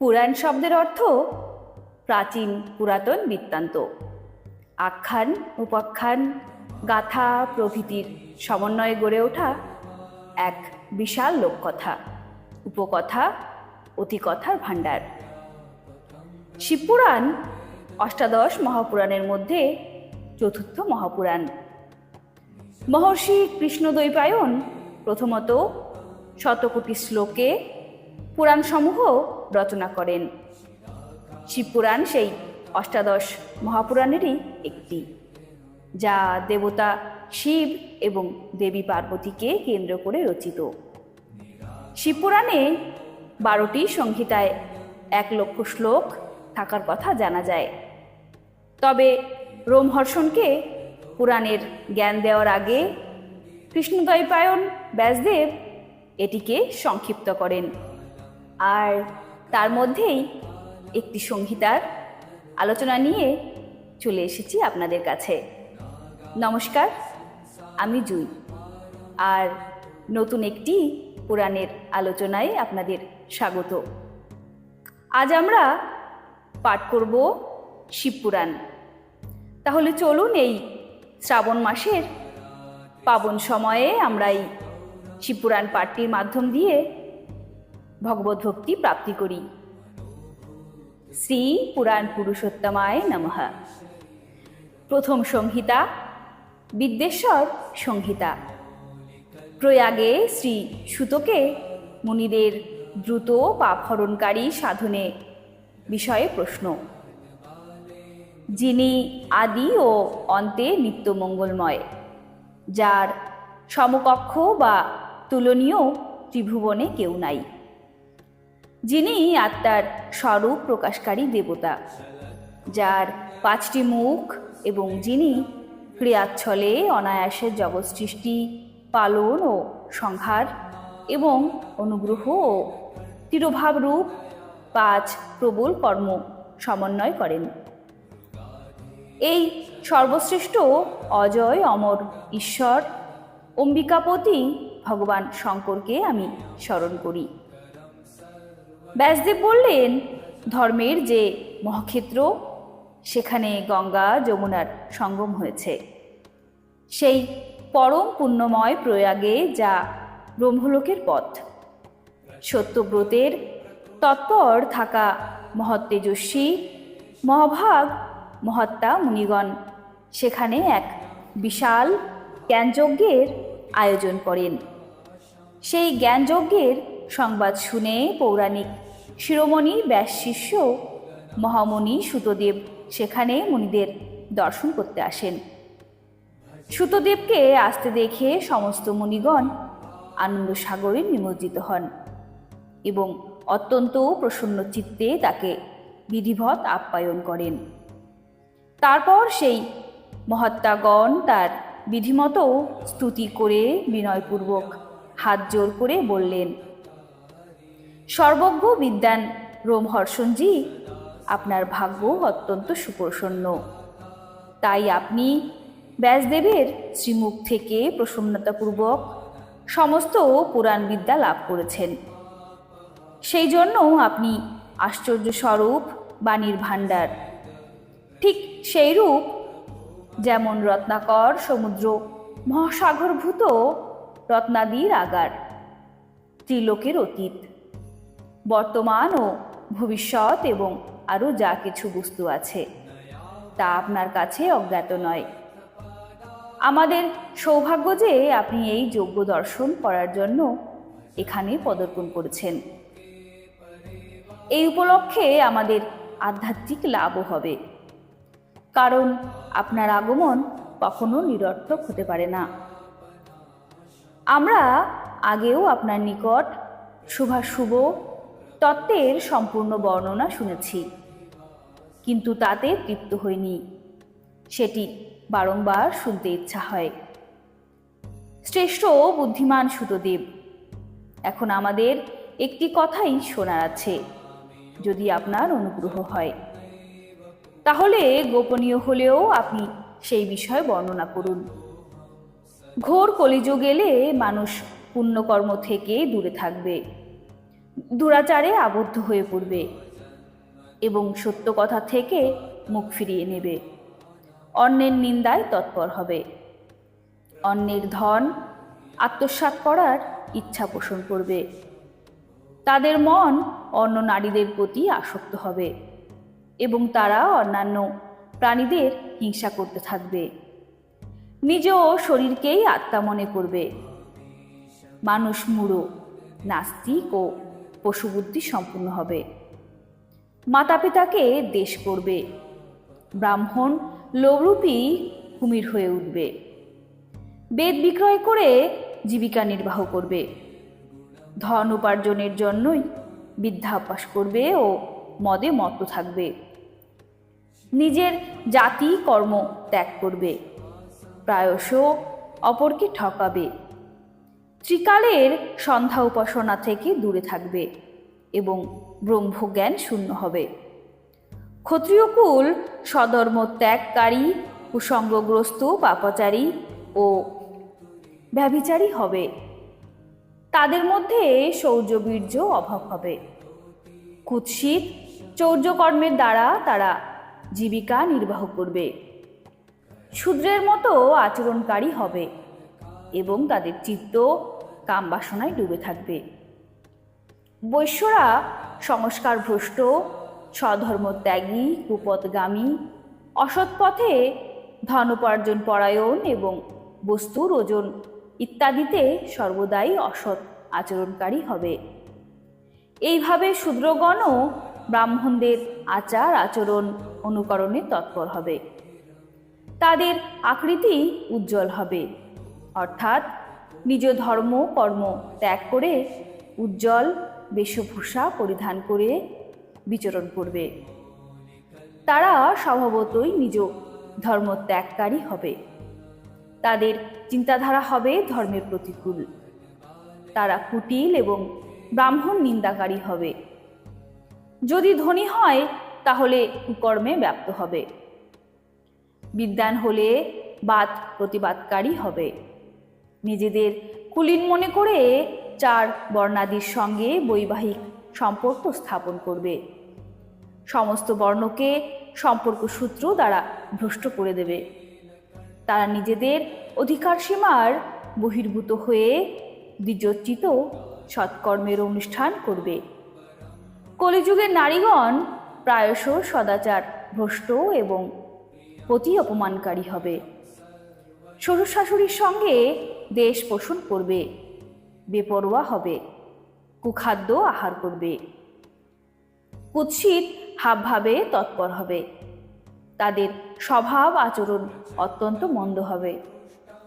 পুরাণ শব্দের অর্থ প্রাচীন পুরাতন বৃত্তান্ত। আখ্যান, উপাখ্যান, গাথা প্রভৃতির সমন্বয়ে গড়ে ওঠা এক বিশাল লোককথা, উপকথা, অতিকথার ভাণ্ডার। শিবপুরাণ অষ্টাদশ মহাপুরাণের মধ্যে চতুর্থ মহাপুরাণ। মহর্ষি কৃষ্ণদ্বৈপায়ন প্রথমত শতকোটি শ্লোকে পুরাণসমূহ রচনা করেন। শিবপুরাণ সেই অষ্টাদশ মহাপুরাণেরই একটি, যা দেবতা শিব এবং দেবী পার্বতীকে কেন্দ্র করে রচিত। শিবপুরাণে বারোটি সংহিতায় এক লক্ষ শ্লোক থাকার কথা জানা যায়। তবে রোমহর্ষণকে পুরাণের জ্ঞান দেওয়ার আগে কৃষ্ণদ্বৈপায়ন ব্যাসদেব এটিকে সংক্ষিপ্ত করেন। আর তার মধ্যেই একটি সংহিতার আলোচনা নিয়ে চলে এসেছি আপনাদের কাছে। নমস্কার, আমি জুই। আর নতুন একটি পুরাণের আলোচনায় আপনাদের স্বাগত। আজ আমরা পাঠ করব শিবপুরাণ। তাহলে চলুন এই শ্রাবণ মাসের পাবন সময়ে আমরা এই শিবপুরাণ পাঠটির মাধ্যম দিয়ে ভগবত ভক্তি প্রাপ্তি করি। শ্রী পুরাণ পুরুষোত্তমায় নমঃ। প্রথম সংহিতা বিদ্যেশ্বর সংহিতা। প্রয়াগে শ্রী সুতকে মুনিদের দ্রুত পাপহরণকারী সাধনে বিষয়ে প্রশ্ন। যিনি আদি ও অন্তে নিত্য মঙ্গলময়, যার সমকক্ষ বা তুলনীয় ত্রিভুবনে কেউ নাই। যিনি আত্মার স্বরূপ প্রকাশকারী দেবতা, যার পাঁচটি মুখ এবং যিনি ক্রিয়াচ্ছলে অনায়াসের জগৎ সৃষ্টি পালন ও সংহার এবং অনুগ্রহ ও তিরোভাবরূপ পাঁচ প্রবল কর্ম সমন্বয় করেন। এই সর্বশ্রেষ্ঠ অজয় অমর ঈশ্বর, অম্বিকাপতি ভগবান শঙ্করকে আমি স্মরণ করি। ব্যাসদেব বললেন, ধর্মের যে মহাক্ষেত্র, সেখানে গঙ্গা যমুনার সঙ্গম হয়েছে। সেই পরম পুণ্যময় প্রয়াগে যা ব্রহ্মলোকের পথ। সত্যব্রতের তৎপর থাকা মহত্তেজস্বী মহাভাগ, মহাত্মা মুনিগণ সেখানে এক বিশাল জ্ঞানযজ্ঞের আয়োজন করেন। সেই জ্ঞানযজ্ঞের সংবাদ শুনে পৌরাণিক শিরোমণি ব্যাস শিষ্য, মহামণি সুতদেব। সেখানে মুনিদের দর্শন করতে আসেন। সুতদেবকে আসতে দেখে সমস্ত মুনিগণ আনন্দ সাগরে নিমজ্জিত হন এবং অত্যন্ত প্রসন্ন চিত্তে তাকে বিধিবৎ আপ্যায়ন করেন। তারপর সেই মহাত্মাগণ তার বিধিমতো স্তুতি করে বিনয়পূর্বক হাত জোর করে বললেন সর্বজ্ঞ বিদ্যান রোমহর্ষণজি, আপনার ভাগ্য অত্যন্ত সুপ্রসন্ন। তাই আপনি ব্যাসদেবের শ্রীমুখ থেকে প্রসন্নতাপূর্বক সমস্ত পুরাণ বিদ্যা লাভ করেছেন। সেই জন্য আপনি আশ্চর্য স্বরূপ বাণীর ভাণ্ডার। ঠিক সেই রূপ যেমন রত্নাকর সমুদ্র মহাসাগরভূত রত্নাদির আগার, ত্রিলোকের অতীত। বর্তমান ও ভবিষ্যৎ এবং আরও যা কিছু বস্তু আছে, তা আপনার কাছে অজ্ঞাত নয়। আমাদের সৌভাগ্য যে আপনি এই যোগ্য দর্শন করার জন্য এখানে পদার্পণ করেছেন। এই উপলক্ষে আমাদের আধ্যাত্মিক লাভও হবে। কারণ আপনার আগমন কখনো নিরর্থক হতে পারে না। আমরা আগেও আপনার নিকট শুভাশুভ তত্ত্বের সম্পূর্ণ বর্ণনা শুনেছি, কিন্তু তাতে তৃপ্ত হইনি। সেটি বারংবার শুনতে ইচ্ছা হয়। শ্রেষ্ঠ বুদ্ধিমান সুতদেব, এখন আমাদের একটি কথাই শোনার আছে, যদি আপনার অনুগ্রহ হয়। তাহলে গোপনীয় হলেও আপনি সেই বিষয়ে বর্ণনা করুন। ঘোর কলিযুগ এলে মানুষ পুণ্যকর্ম থেকে দূরে থাকবে। দুরাচারে আবদ্ধ হয়ে পড়বে এবং সত্য কথা থেকে মুখ ফিরিয়ে নেবে। অন্যের নিন্দায় তৎপর হবে। অন্যের ধন, আত্মসাৎ করার ইচ্ছা পোষণ করবে। তাদের মন অন্য নারীদের প্রতি আসক্ত হবে এবং তারা অন্যান্য প্রাণীদের হিংসা করতে থাকবে। নিজেও শরীরকেই আত্মা মনে করবে। মানুষ মূঢ়, নাস্তিক ও পশুবুদ্ধি সম্পূর্ণ হবে। মাতা পিতাকে দেশ করবে। ব্রাহ্মণ লোভরূপী কুমির হয়ে উঠবে। বেদ বিক্রয় করে জীবিকা নির্বাহ করবে। ধন উপার্জনের জন্যই বিদ্যাভ্যাস করবে ও মদে মত্ত থাকবে। নিজের জাতি কর্ম ত্যাগ করবে। প্রায়শ অপরকে ঠকাবে। ত্রিকালের সন্ধ্যা উপাসনা থেকে দূরে থাকবে এবং ব্রহ্মজ্ঞান শূন্য হবে। ক্ষত্রিয়কুল সধর্ম ত্যাগকারী কুসঙ্গগ্রস্ত পাপাচারী ও ব্যভিচারী হবে। তাদের মধ্যে শৌর্যবীর্য অভাব হবে। কুৎসিত চৌর্যকর্মের দ্বারা তারা জীবিকা নির্বাহ করবে। শূদ্রের মতো আচরণকারী হবে এবং তাদের চিত্ত কামবাসনায় ডুবে থাকবে। বৈশ্যরা সংস্কার ভ্রষ্ট স্বধর্মত্যাগী কুপথগামী, অসৎ পথে ধনোপার্জন পরায়ণ এবং বস্তুর ওজন ইত্যাদিতে সর্বদাই অসৎ আচরণকারী হবে। এইভাবে শূদ্রগণও ব্রাহ্মণদের আচার আচরণ অনুকরণে তৎপর হবে। তাদের আকৃতি উজ্জ্বল হবে। অর্থাৎ নিজ ধর্ম কর্ম ত্যাগ করে উজ্জ্বল বেশভূষা পরিধান করে বিচরণ করবে। তারা স্বভাবতই নিজ ধর্ম ত্যাগকারী হবে। তাদের চিন্তাধারা হবে ধর্মের প্রতিকূল। তারা কুটিল এবং ব্রাহ্মণ নিন্দাকারী হবে। যদি ধনী হয়, তাহলে কুকর্মে ব্যাপ্ত হবে। বিদ্যান হলে বাদ প্রতিবাদকারী হবে। নিজেদের কুলীন মনে করে চার বর্ণাদির সঙ্গে বৈবাহিক সম্পর্ক স্থাপন করবে। সমস্ত বর্ণকে সম্পর্ক সূত্র দ্বারা ভ্রষ্ট করে দেবে। তারা নিজেদের অধিকার সীমার বহির্ভূত হয়ে দ্বিজোচিত সৎকর্মের অনুষ্ঠান করবে। কলিযুগের নারীগণ প্রায়শ সদাচার, ভ্রষ্ট এবং পতি অপমানকারী হবে। শ্বশুর শাশুড়ির সঙ্গে দেশ পোষণ করবে, বেপরোয়া হবে, কুখাদ্য আহার করবে। কুৎসিত হাবভাবে তৎপর হবে। তাদের স্বভাব আচরণ অত্যন্ত মন্দ হবে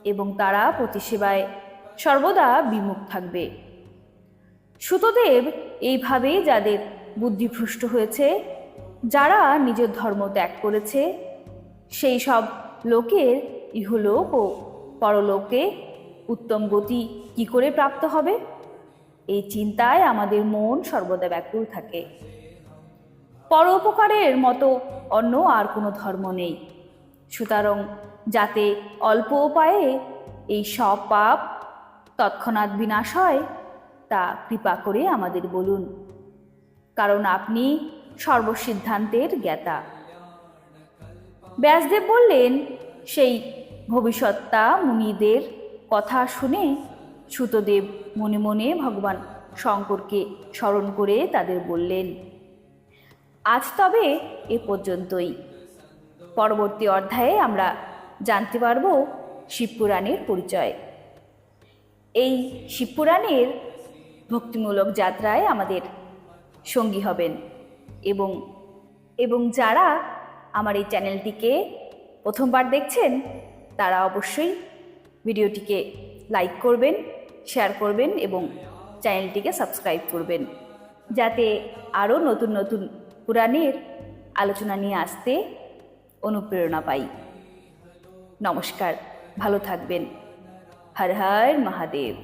এবং তারা প্রতিসেবায় সর্বদা বিমুখ থাকবে। সুতদেব এইভাবে যাদের বুদ্ধিভ্রষ্ট হয়েছে, যারা নিজের ধর্ম ত্যাগ করেছে, সেই সব লোকের ইহলোক ও পরলোকে উত্তম গতি কি করে প্রাপ্ত হবে? এই চিন্তায় আমাদের মন সর্বদা ব্যাকুল থাকে। পরোপকারের মতো অন্য আর কোনো ধর্ম নেই। সুতরাং যাতে অল্প উপায়ে এই সব পাপ তৎক্ষণাৎ বিনাশ হয়, তা কৃপা করে আমাদের বলুন। কারণ আপনি সর্বসিদ্ধান্তের জ্ঞাতা। ব্যাসদেব বললেন সেই ভবিষ্যৎতা মুনিদের কথা শুনে সুতদেব মনে মনে ভগবান শঙ্করকে স্মরণ করে তাদের বললেন, আজ তবে এ পর্যন্তই। পরবর্তী অধ্যায়ে আমরা জানতে পারব শিবপুরাণের পরিচয়। এই শিবপুরাণের ভক্তিমূলক যাত্রায় আমাদের সঙ্গী হবেন এবং এবং যারা আমার এই চ্যানেলটিকে প্রথমবার দেখছেন, তারা অবশ্যই ভিডিওটিকে লাইক করবেন শেয়ার করবেন এবং চ্যানেলটিকে সাবস্ক্রাইব করবেন। যাতে আরও নতুন নতুন পুরাণের আলোচনা নিয়ে আসতে অনুপ্রেরণা পাই। নমস্কার, ভালো থাকবেন। হর হর মহাদেব।